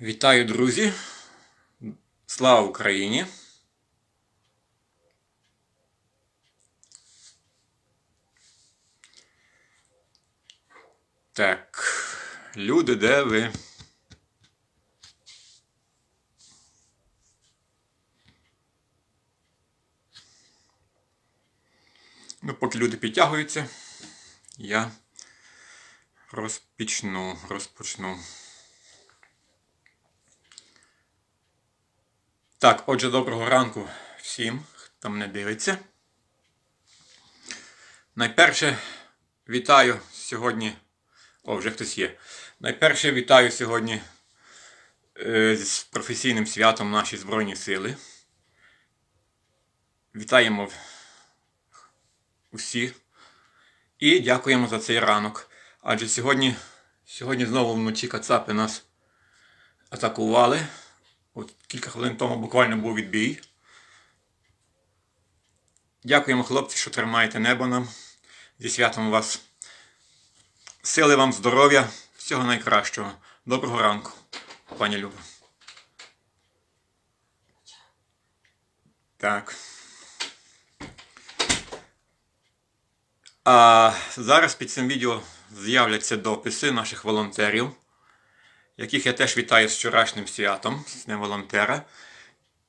Вітаю, друзі! Слава Україні! Так, люди, де ви? Ну, поки люди підтягуються, я розпочну, розпочну. Так, отже, доброго ранку всім, хто мене дивиться. Найперше вітаю сьогодні. О, вже хтось є. Найперше вітаю сьогодні е, з професійним святом наші Збройні Сили. Вітаємо усіх. І дякуємо за цей ранок. Адже сьогодні, сьогодні знову вночі Кацапи нас атакували. От кілька хвилин тому буквально був відбій. Дякуємо, хлопці, що тримаєте небо нам. Зі святом вас. Сили вам, здоров'я, всього найкращого. Доброго ранку, пані Люба. Так. А зараз під цим відео з'являться дописи наших волонтерів яких я теж вітаю з вчорашнім святом, з Днем волонтера.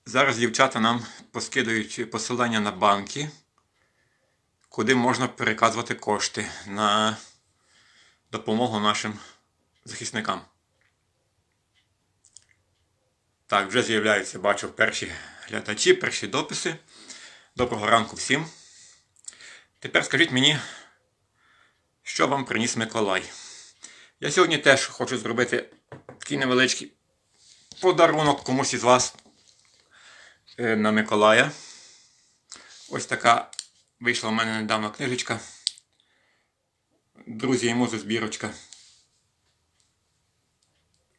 Зараз дівчата нам поскидають посилання на банки, куди можна переказувати кошти на допомогу нашим захисникам. Так, вже з'являються, бачу, перші глядачі, перші дописи. Доброго ранку всім. Тепер скажіть мені, що вам приніс Миколай. Я сьогодні теж хочу зробити такий невеличкий подарунок комусь із вас е, на Миколая. Ось така вийшла в мене недавно книжечка. Друзі і музи збірочка.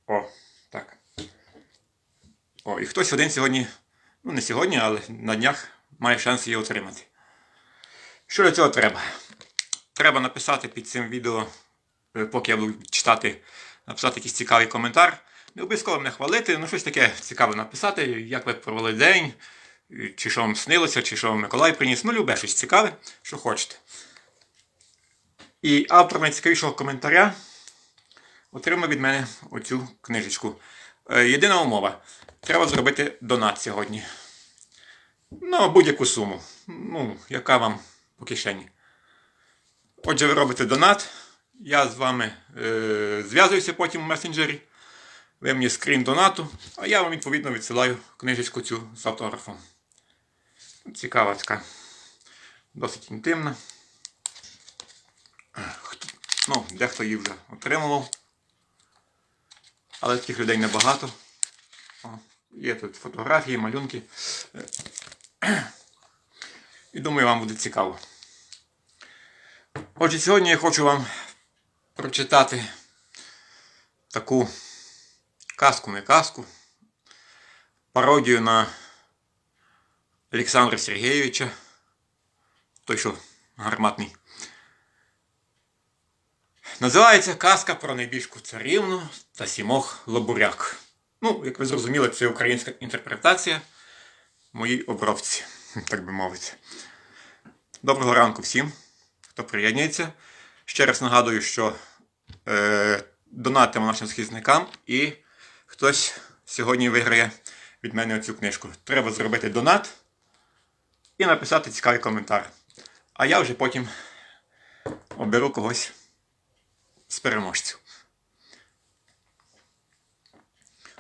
О, так. О, і хтось один сьогодні, ну не сьогодні, але на днях має шанс її отримати. Що для цього треба? Треба написати під цим відео, е, поки я буду читати написати якийсь цікавий коментар. Не обов'язково мене хвалити, ну щось таке цікаве написати, як ви провели день, чи що вам снилося, чи що вам Миколай приніс. Ну, любе щось цікаве, що хочете. І автор найцікавішого коментаря отримав від мене оцю книжечку. Е, Єдина умова. Треба зробити донат сьогодні. Ну, будь-яку суму. Ну, яка вам по кишені. Отже, ви робите донат. Я з вами е, зв'язуюся потім в месенджері. Ви мені скрін донату, а я вам відповідно відсилаю книжечку цю з автографом. Цікава така, досить інтимна. Ну, дехто її вже отримував. Але таких людей небагато. О, є тут фотографії, малюнки. І думаю, вам буде цікаво. Отже, сьогодні я хочу вам прочитати таку казку, не казку, пародію на Олександра Сергійовича, той, що гарматний. Називається Казка про найбільшку царівну та сімох лобуряк. Ну, як ви зрозуміли, це українська інтерпретація моїй обробці, так би мовити. Доброго ранку всім, хто приєднується. Ще раз нагадую, що донатимо нашим захисникам і хтось сьогодні виграє від мене цю книжку. Треба зробити донат і написати цікавий коментар. А я вже потім оберу когось з переможців.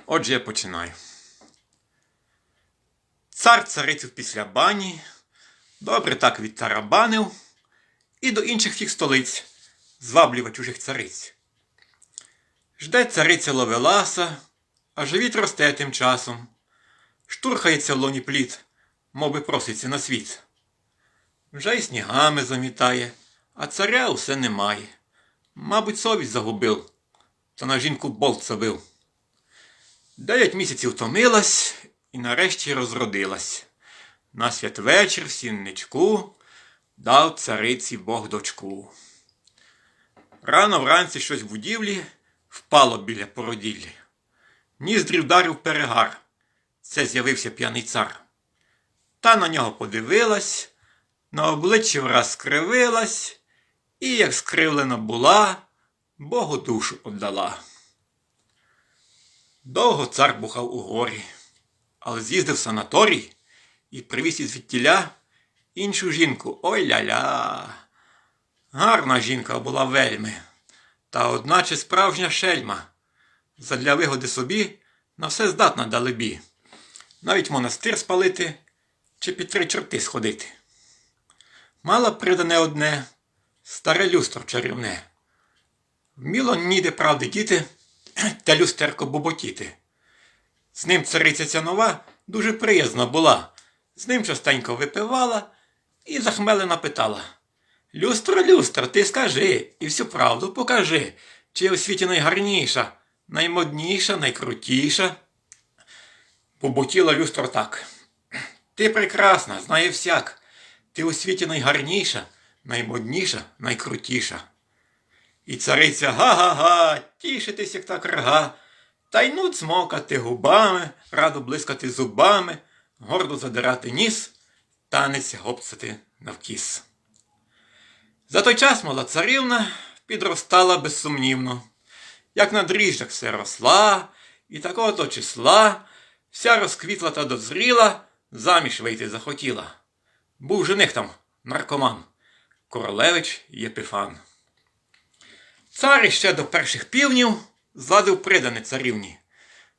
Отже, я починаю. Цар царицю після бані добре так відтарабанив і до інших всіх столиць зваблював чужих цариць. Жде цариця Ловеласа, а живіт росте тим часом. Штурхається в лоні плід, мов би проситься на світ. Вже й снігами замітає, а царя усе немає. Мабуть, совість загубив, та на жінку болт забив. Дев'ять місяців томилась і нарешті розродилась. На святвечір в сінничку дав цариці Бог дочку. Рано вранці щось в будівлі впало біля породіллі. ніздрі вдарив перегар. Це з'явився п'яний цар. Та на нього подивилась, на обличчі враз скривилась, і, як скривлена була, Богу душу отдала. Довго цар бухав у горі, але з'їздив в санаторій і привіз із відтіля іншу жінку. Ой ля-ля. Гарна жінка була вельми, та одначе справжня шельма. Задля вигоди собі на все здатна далебі. Навіть монастир спалити чи під три чорти сходити. Мала придане одне старе люстро чарівне. Вміло ніде правди діти та люстерко боботіти. З ним цариця ця нова дуже приязна була. З ним частенько випивала і захмелена питала. Люстро, люстро, ти скажи і всю правду покажи, чи я у світі найгарніша, наймодніша, найкрутіша. Побутіла люстро так. Ти прекрасна, знає всяк. Ти у світі найгарніша, наймодніша, найкрутіша. І цариця га-га-га, тішитись, як та крага, та й ну цмокати губами, радо блискати зубами, гордо задирати ніс, танець гопцати навкіс. За той час мала царівна підростала безсумнівно, як на дріжджах все росла, і такого то числа вся розквітла та дозріла, заміж вийти захотіла. Був жених там наркоман, королевич Єпифан. Цар іще до перших півнів зладив придане царівні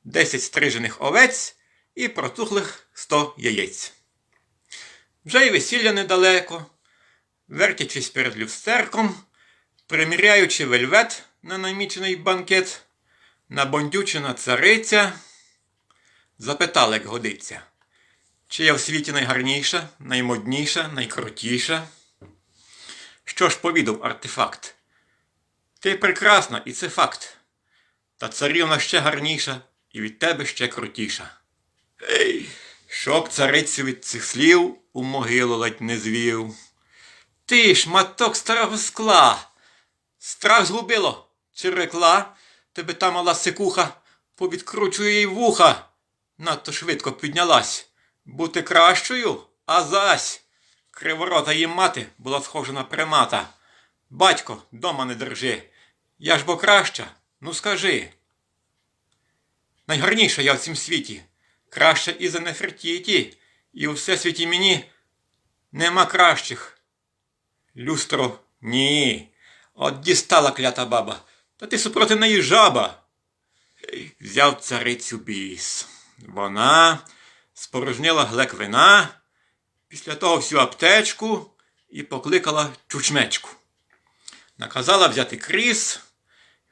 десять стрижених овець і протухлих сто яєць. Вже й весілля недалеко, вертячись перед люстерком, приміряючи вельвет на намічений банкет, набондючена цариця запитала, як годиться, чи я в світі найгарніша, наймодніша, найкрутіша. Що ж повідав артефакт? Ти прекрасна, і це факт. Та царівна ще гарніша, і від тебе ще крутіша. Ей, щоб царицю від цих слів у могилу ледь не звів. Ти ж маток старого скла. Страх згубило, чи рекла, тебе та мала сикуха, повідкручує їй вуха. Надто швидко піднялась. Бути кращою, а зась. Криворота її мати була схожа на примата. Батько, дома не держи. Я ж бо краща, ну скажи. Найгарніша я в цім світі, краща і за Нефертіті, і у всесвіті мені нема кращих. Люстро, ні. От дістала клята баба, та ти супроти неї жаба. Взяв царицю біс. Вона спорожнила глек вина, після того всю аптечку і покликала чучмечку. Наказала взяти кріс,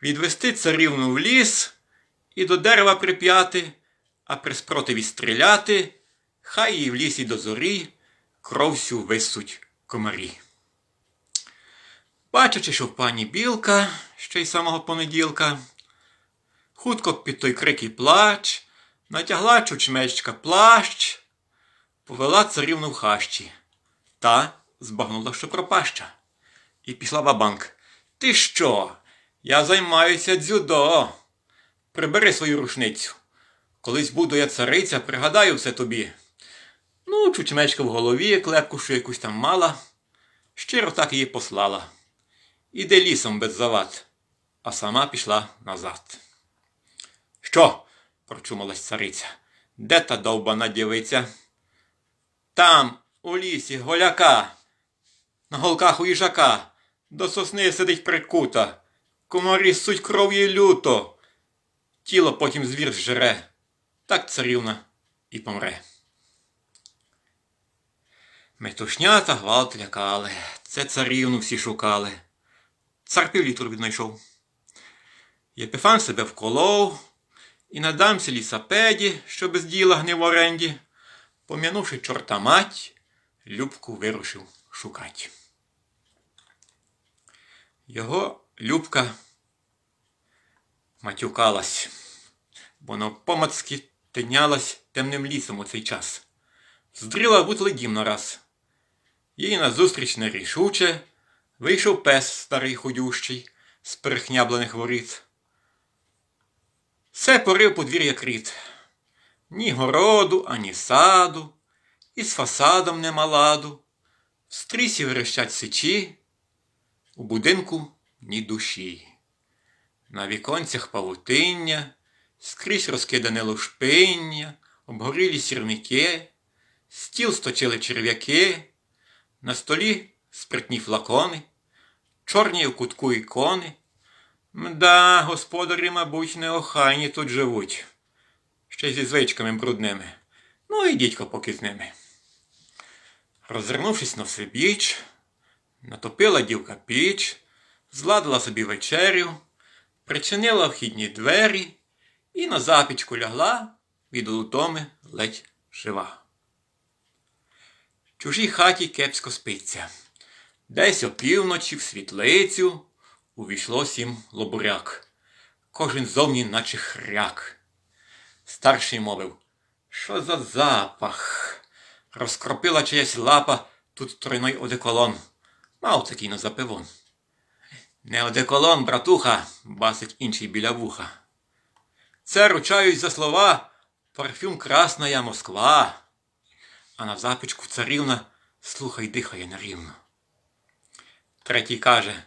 відвести царівну в ліс і до дерева прип'яти, а при спротиві стріляти, хай її в лісі до зорі кров всю висуть комарі. Бачачи, що в пані білка ще й самого понеділка, хутко під той крик і плач, натягла чучмечка плащ, повела царівну в хащі, та збагнула, що пропаща. І пішла бабанк. Ти що? Я займаюся дзюдо. Прибери свою рушницю. Колись буду я цариця, пригадаю все тобі. Ну, чучмечка в голові, клепку, що якусь там мала. Щиро так її послала. Іде лісом без завад, а сама пішла назад. Що? прочумалась цариця. Де та довбана дівиця? Там, у лісі, голяка, на голках у їжака, до сосни сидить прикута, комарі суть кров'ю люто. Тіло потім звір жре, так царівна і помре. Метушня та гвалт лякали, це царівну всі шукали. Цар півлітру віднайшов. Єпифан себе вколов, і на дамці лісапеді, що без діла гнив в оренді, пом'янувши чорта мать, Любку вирушив шукать. Його Любка матюкалась, бо навпомацьки тинялась темним лісом у цей час. Здріла в дім нараз. Їй назустріч нерішуче вийшов пес старий худющий з перехняблених воріт. Все порив подвір'я кріт. Ні городу, ані саду, і з фасадом нема ладу. В стрісі верещать сичі, у будинку ні душі. На віконцях павутиння, скрізь розкидане лушпиння, обгорілі сірники, стіл сточили черв'яки, на столі спритні флакони, чорні в кутку ікони. Мда, господарі, мабуть, неохайні тут живуть, ще зі звичками брудними. Ну і дідько поки з ними. Розвернувшись на всебіч, натопила дівка піч, зладила собі вечерю, причинила вхідні двері і на запічку лягла від утоми ледь жива. Чужій хаті кепсько спиться. Десь опівночі в світлицю увійшло сім лобуряк. Кожен зовні, наче хряк. Старший мовив, що за запах? Розкропила чиясь лапа тут тройной одеколон. Мав такий на запивон. Не одеколон, братуха, басить інший біля вуха. Це ручаюсь за слова парфюм Красная Москва. А на запічку царівна слухай дихає нерівно. Третій каже,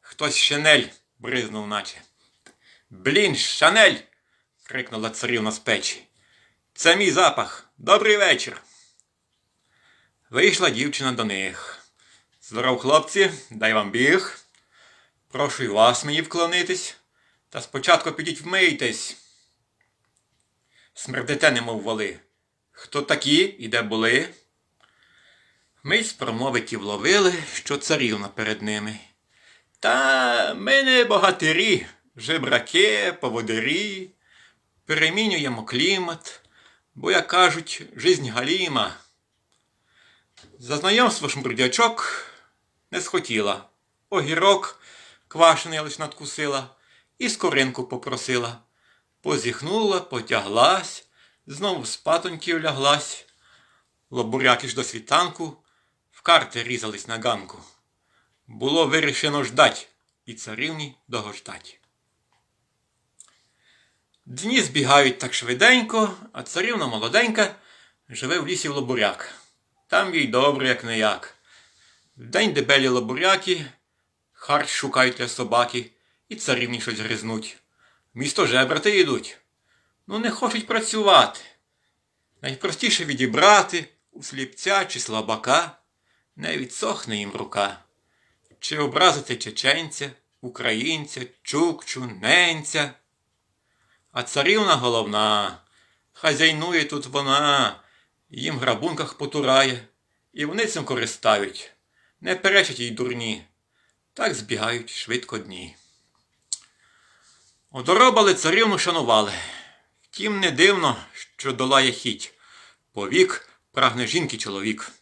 хтось шинель бризнув наче. Блін, шанель. крикнула царівна з печі. Це мій запах. Добрий вечір. Вийшла дівчина до них. Здоров, хлопці, дай вам біг. Прошу й вас мені вклонитись. Та спочатку підіть вмийтесь. Смердите, немов воли. Хто такі і де були? Мить з промовиків ловили, що царівна перед ними. Та ми не богатирі, жебраки, поводирі, перемінюємо клімат, бо, як кажуть, жизнь галіма. За знайомство шмурдячок не схотіла. Огірок квашений лиш надкусила і скоринку попросила. Позіхнула, потяглась, знову спатоньки вляглась. Лобуряки ж до світанку карти різались на ганку. Було вирішено ждать і царівні догождать. Дні збігають так швиденько, а царівна молоденька живе в лісі в лобуряк. Там їй добре, як не як. Вдень дебелі лобуряки, харч шукають для собаки, і царівні щось гризнуть. Місто жебрати йдуть. Ну не хочуть працювати. Найпростіше відібрати у сліпця чи слабака, не відсохне їм рука. Чи образити чеченця, українця, чукчу, ненця. А царівна головна, хазяйнує тут вона, їм в грабунках потурає, і вони цим користають, не перечать їй дурні, так збігають швидко дні. Одоробали царівну шанували. Втім, не дивно, що долає хіть. Повік прагне жінки чоловік.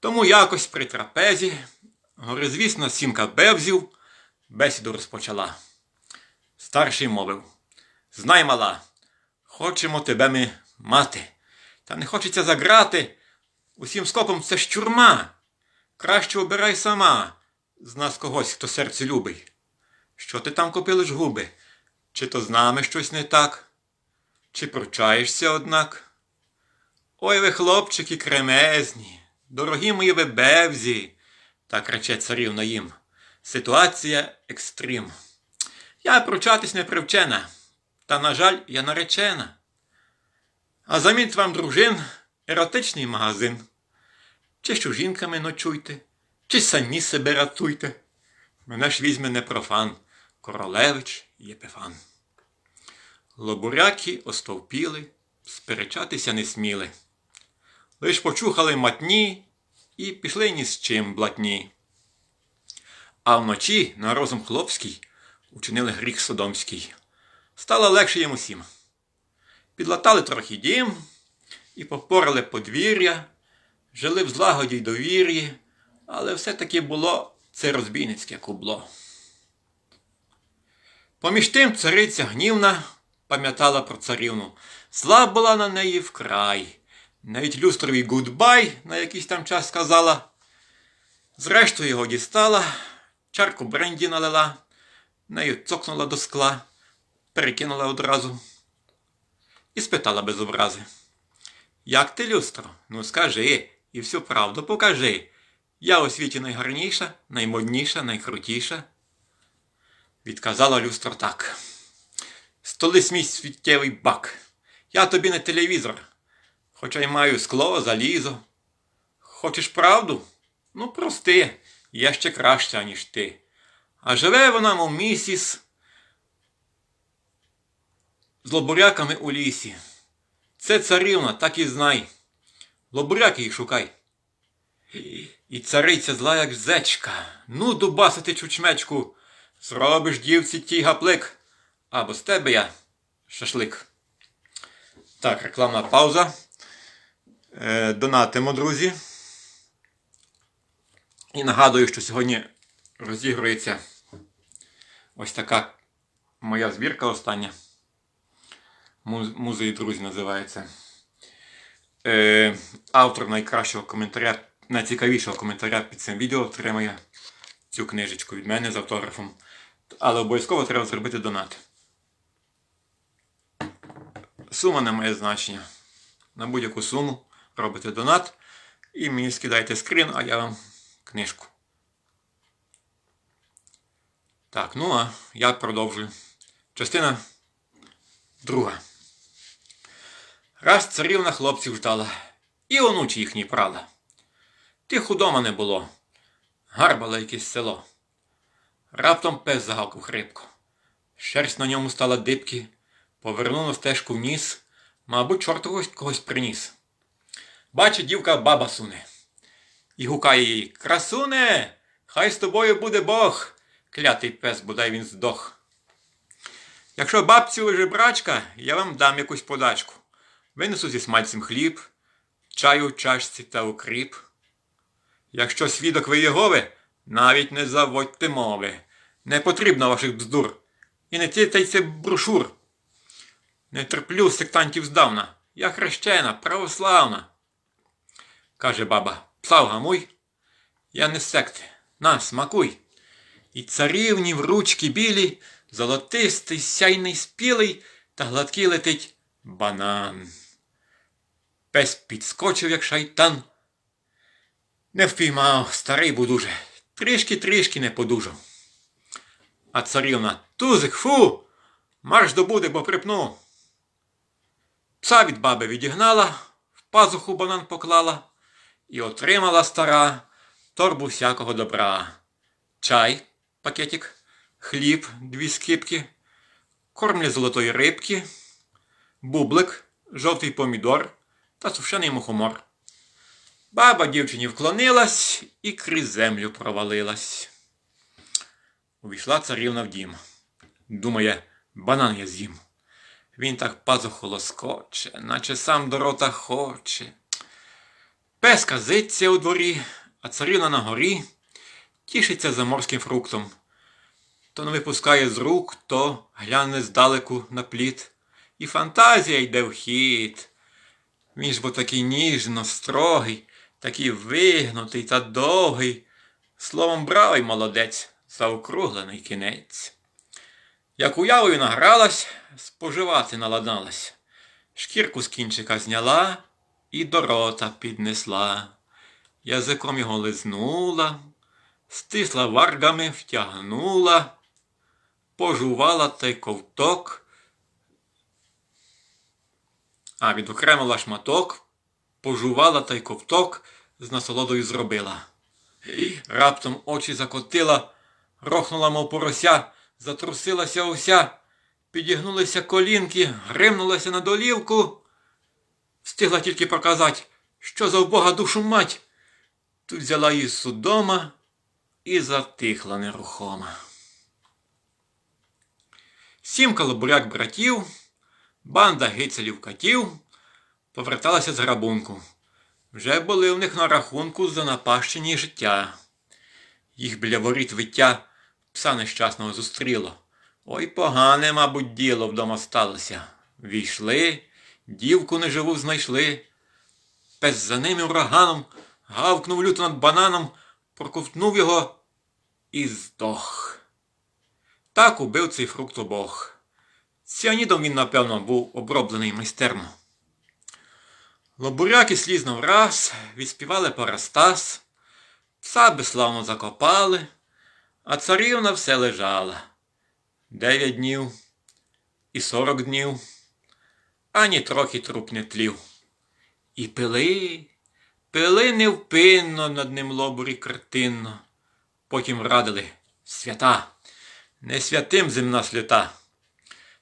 Тому якось при трапезі горизвісна сімка бевзів бесіду розпочала. Старший мовив Знай, мала, хочемо тебе ми мати. Та не хочеться заграти. Усім скопом це ж тюрма. Краще обирай сама з нас когось, хто серце любить. Що ти там купилиш губи? Чи то з нами щось не так? Чи пручаєшся, однак? Ой ви, хлопчики, кремезні, дорогі мої ви бевзі, так рече царівна їм. Ситуація екстрим. Я пручатись не привчена, та, на жаль, я наречена. А замість вам, дружин, еротичний магазин. Чи що жінками ночуйте, чи самі себе ратуйте. Мене ж візьме не профан, королевич Єпифан. Лобуряки остовпіли, сперечатися не сміли. Лиш почухали матні і пішли ні з чим блатні. А вночі на розум хлопський учинили гріх содомський. Стало легше їм усім. Підлатали трохи дім і попорали подвір'я, жили в злагоді й довір'ї, але все-таки було це розбійницьке кубло. Поміж тим цариця гнівна пам'ятала про царівну. Зла була на неї вкрай. Навіть люстровий гудбай на якийсь там час сказала. Зрештою його дістала, чарку бренді налила, нею цокнула до скла перекинула одразу і спитала без образи. Як ти, люстро? Ну скажи і всю правду покажи. Я у світі найгарніша, наймодніша, найкрутіша. Відказала люстро так. Столись мій світтєвий бак. Я тобі не телевізор, хоча й маю скло, залізо. Хочеш правду? Ну, прости, я ще краща, ніж ти. А живе вона, мов місіс, з лобуряками у лісі. Це царівна, так і знай. Лобуряки їх шукай. І цариця зла, як зечка. Ну, дубасити чучмечку, зробиш дівці тій гаплик, або з тебе я шашлик. Так, рекламна пауза. Е, донатимо, друзі. І нагадую, що сьогодні розігрується ось така моя збірка остання. Муз- Музей друзі називається. Е, автор найкращого коментаря, найцікавішого коментаря під цим відео отримає цю книжечку від мене з автографом. Але обов'язково треба зробити донат. Сума не має значення. На будь-яку суму робите донат і мені скидайте скрін, а я вам книжку. Так, ну а я продовжую. Частина друга. Раз царівна хлопців ждала, і онучі їхній прала. Тих удома не було. Гарбало якесь село. Раптом пес загавкав хрипко. Шерсть на ньому стала дибки, повернула стежку вниз, мабуть, чорт когось приніс. Бачить дівка баба суне. І гукає їй Красуне, хай з тобою буде Бог. Клятий пес, бодай він здох. Якщо бабцю ви жебрачка, я вам дам якусь подачку. Винесу зі смальцем хліб, чаю в чашці та укріп. Якщо свідок ви Єгови, навіть не заводьте мови. Не потрібно ваших бздур. І не тітайте брошур. Не терплю сектантів здавна. Я хрещена, православна. Каже баба, псав гамуй. Я не секти. На, смакуй. І царівні в ручки білі, золотистий, сяйний спілий, та гладкий летить банан. Пес підскочив, як шайтан. Не впіймав, старий був дуже. Трішки-трішки не подужав. А царівна тузик, фу! Марш добуде, бо припну. Пса від баби відігнала, в пазуху банан поклала і отримала стара торбу всякого добра. Чай, пакетик, хліб, дві скипки, корм для золотої рибки, бублик, жовтий помідор та сушений мухомор. Баба дівчині вклонилась і крізь землю провалилась. Увійшла царівна в дім. Думає, банан я з'їм. Він так пазуху лоскоче, наче сам до рота хоче. Пес казиться у дворі, а царівна на горі тішиться заморським фруктом. То не випускає з рук, то гляне здалеку на плід. І фантазія йде в хід. Він ж бо такий ніжно, строгий, такий вигнутий та довгий. Словом, бравий молодець, заокруглений кінець. Як уявою награлась, споживати наладналась. Шкірку з кінчика зняла і до рота піднесла. Язиком його лизнула, стисла варгами, втягнула, пожувала та й ковток, а відокремила шматок, пожувала та й ковток, з насолодою зробила. Раптом очі закотила, рохнула, мов порося, затрусилася уся, підігнулися колінки, гримнулася на долівку. Встигла тільки показати, що за вбога душу мать. Тут взяла її судома і затихла нерухома. Сім колобуряк братів, банда гицелів катів поверталася з грабунку. Вже були в них на рахунку занапащені життя. Їх біля воріт виття пса нещасного зустріло. Ой, погане, мабуть, діло вдома сталося. Війшли, дівку неживу знайшли. Пес за ними ураганом гавкнув люто над бананом, проковтнув його і здох. Так убив цей фрукт обох. Ціанідом він, напевно, був оброблений майстерно. Лобуряки слізно враз, відспівали парастас, пса безславно закопали, а царівна все лежала. Дев'ять днів і сорок днів, ані трохи труп не тлів. І пили, пили невпинно над ним лобурі картинно. Потім радили свята, не святим земна свята.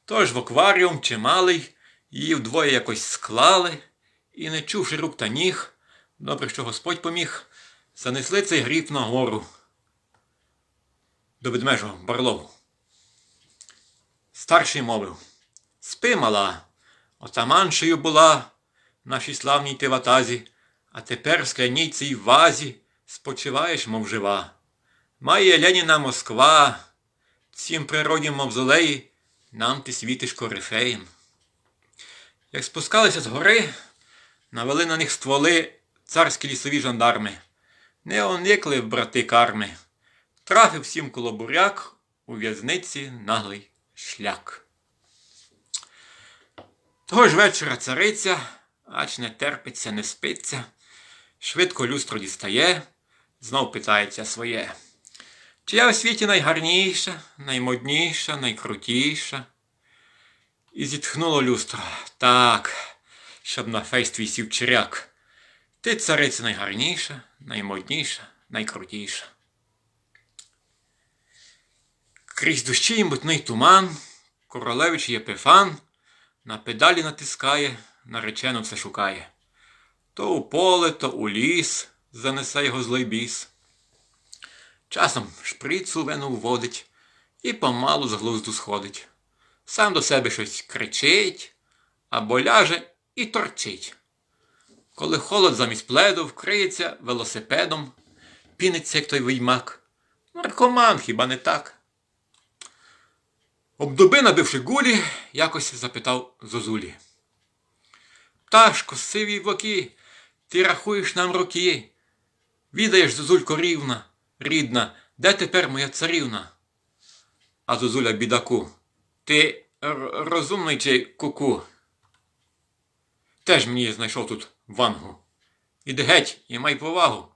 Тож в акваріум чималий, її вдвоє якось склали, і, не чувши рук та ніг, добре, що Господь поміг, занесли цей гріб на гору до ведмежого барлогу. Старший мовив Спи, мала, отаманшею була в нашій славній ти ватазі, а тепер в скляній цій вазі спочиваєш, мов жива. Має Леніна Москва, цім природі мавзолеї, нам ти світиш корифеєм. Як спускалися з гори, навели на них стволи царські лісові жандарми. Не оникли брати карми. Трафив всім колобуряк у в'язниці наглий шляк. Того ж вечора цариця, ач не терпиться, не спиться, швидко люстро дістає, знов питається своє. Чи я у світі найгарніша, наймодніша, найкрутіша? І зітхнуло люстро. Так, щоб на фейс твій сів чиряк. Ти цариця найгарніша, наймодніша, найкрутіша. Крізь дощі і мутний туман, королевич Єпифан на педалі натискає, наречено все шукає. То у поле, то у ліс занесе його злий біс. Часом шприцу вену вводить і помалу з глузду сходить. Сам до себе щось кричить або ляже і торчить. Коли холод замість пледу вкриється велосипедом, піниться, як той виймак. Наркоман хіба не так? Обдоби, набивши гулі, якось запитав Зозулі. Пташко, сиві воки, ти рахуєш нам роки. Відаєш, Зозулько рівна, рідна, де тепер моя царівна? А Зозуля бідаку, ти розумний чи куку? Теж мені знайшов тут вангу. Іди геть і май повагу.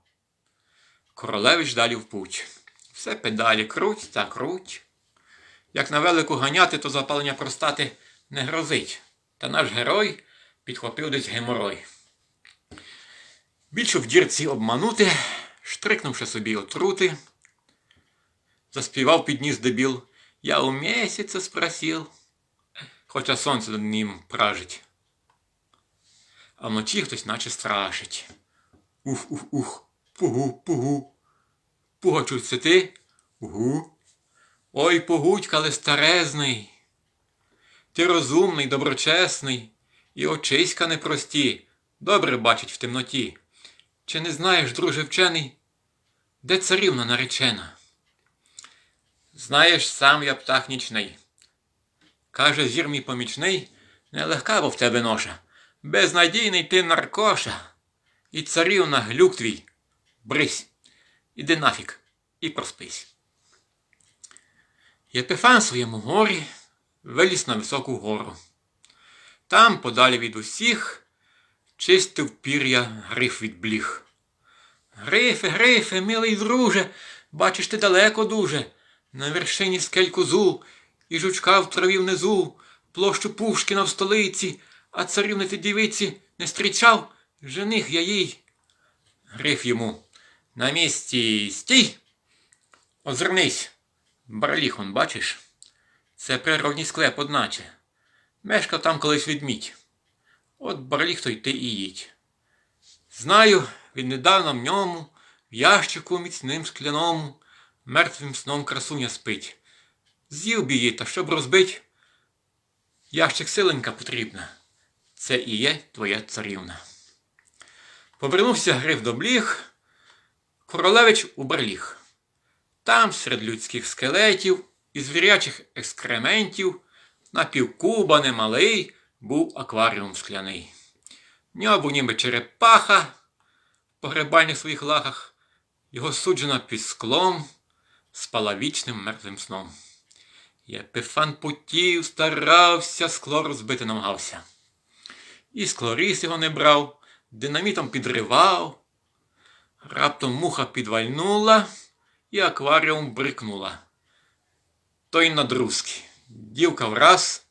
Королевич далі в путь. Все педалі круть та круть. Як на велику ганяти, то запалення простати не грозить. Та наш герой підхопив десь геморой. Більше в дірці обманути, штрикнувши собі отрути, заспівав підніс дебіл. Я у місяця спросил, хоча сонце над ним пражить. А вночі хтось наче страшить. Ух, ух, ух, пугу, пугу. Пугачу, це ти? Угу. Ой, погудька, але старезний. Ти розумний, доброчесний, і очиська непрості, добре бачить в темноті. Чи не знаєш, друже вчений, де царівна наречена? Знаєш, сам я птах нічний. Каже зір мій помічний, нелегка бо в тебе ноша. Безнадійний ти наркоша. І царівна глюк твій. Брись, іди нафік і проспись. Єпифан в своєму горі виліз на високу гору. Там, подалі від усіх, чистив пір'я гриф від бліг. Грифе, грифе, милий друже, бачиш ти далеко дуже, на вершині скель козу, і жучка в траві внизу, площу Пушкіна в столиці, а царівни ти дівиці не зустрічав, жених я їй. Гриф йому. На місці стій. Озирнись. Барліх он, бачиш? Це природній склеп, одначе. Мешкав там колись відмідь. От барліх то й ти і їдь. Знаю, віднедавна в ньому, в ящику міцним скляному, мертвим сном красуня спить. З'їв б її, та щоб розбить, ящик силенька потрібна. Це і є твоя царівна. Повернувся гриф до бліг, королевич у барліг. Там, серед людських скелетів і звірячих екскрементів, напівкуба немалий був акваріум скляний. В нього був ніби черепаха в погребальних своїх лахах, його суджена під склом, спала вічним мертвим сном. Єпифан путів старався, скло розбити намагався. І склоріз його не брав, динамітом підривав. Раптом муха підвальнула і акваріум брикнула. Той надрузки. Дівка враз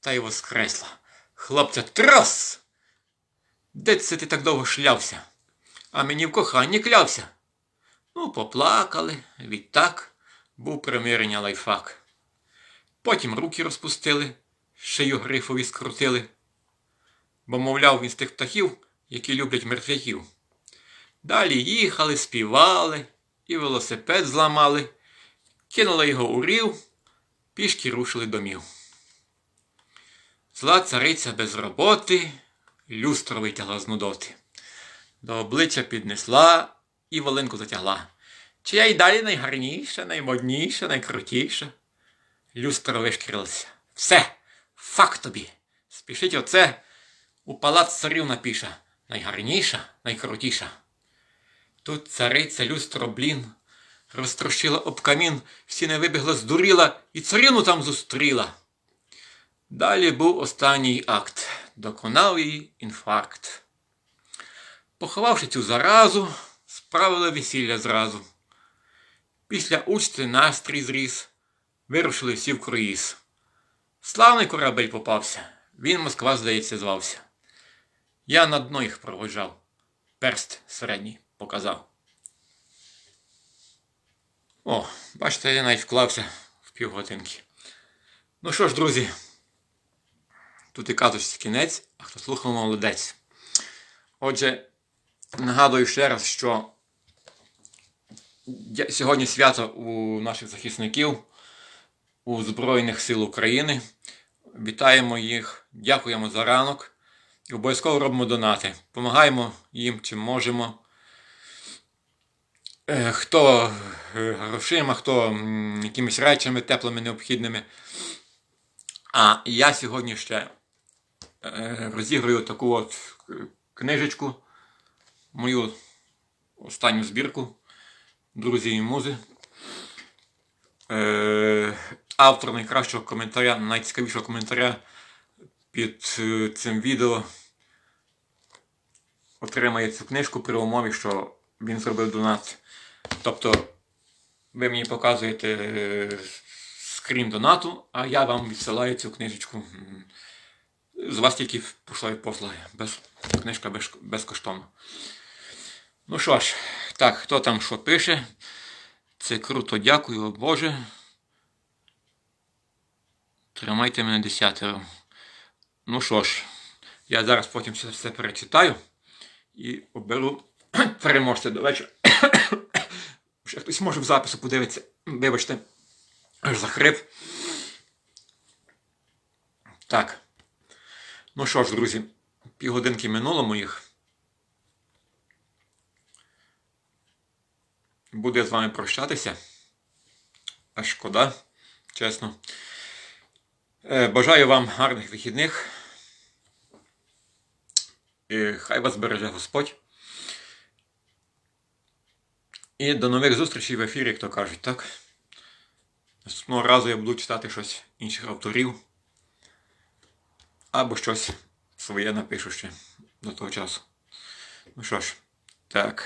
та й воскресла. Хлопця трос! Де це ти так довго шлявся? А мені в коханні клявся. Ну, поплакали, відтак був примирення лайфак. Потім руки розпустили, шию грифові скрутили, бо, мовляв, він з тих птахів, які люблять мертвяків. Далі їхали, співали і велосипед зламали, кинули його у рів, пішки рушили домів. Зла цариця без роботи, люстро витягла з нудоти. До обличчя піднесла і волинку затягла. Чи я й далі найгарніша, наймодніша, найкрутіша? Люстро вишкірилася. Все, факт тобі. Спішить оце у палац царів напіша. Найгарніша, найкрутіша. Тут цариця люстро блін, розтрощила об камін, всі не вибігла, здуріла і царину там зустріла. Далі був останній акт. Доконав її інфаркт. Поховавши цю заразу, справили весілля зразу. Після учти настрій зріс, вирушили всі в круїз. Славний корабель попався, він Москва, здається, звався. Я на дно їх проводжав, перст середній показав. О, бачите, я навіть вклався в півгодинки. Ну що ж, друзі, тут і казочці кінець, а хто слухав молодець. Отже, нагадую ще раз, що сьогодні свято у наших захисників у Збройних сил України. Вітаємо їх, дякуємо за ранок і обов'язково робимо донати. Помагаємо їм чим можемо. Е, Хто е, грошима, хто якимись речами теплими, необхідними. А я сьогодні ще е, розіграю таку от книжечку, мою останню збірку Друзі і музи. Автор найкращого коментаря, найцікавішого коментаря під цим відео отримає цю книжку при умові, що він зробив донат. Тобто ви мені показуєте е, скрін донату, а я вам відсилаю цю книжечку. З вас тільки пошло послуги. Без, книжка без, безкоштовна. Ну що ж, так, хто там що пише? Це круто, дякую, Боже. Тримайте мене десятеро. Ну що ж, я зараз потім все, все перечитаю і оберу переможця до вечора. Ще хтось може в запису подивитися. Вибачте, аж захрип. Так. Ну що ж, друзі, півгодинки минуло моїх. Буду я з вами прощатися. Аж шкода, чесно. Е, Бажаю вам гарних вихідних. І хай вас береже Господь. І до нових зустрічей в ефірі, як то кажуть, так? Наступного разу я буду читати щось інших авторів. Або щось своє напишу ще до того часу. Ну що ж, так.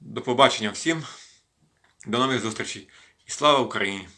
До побачення всім. До нових зустрічей. І слава Україні!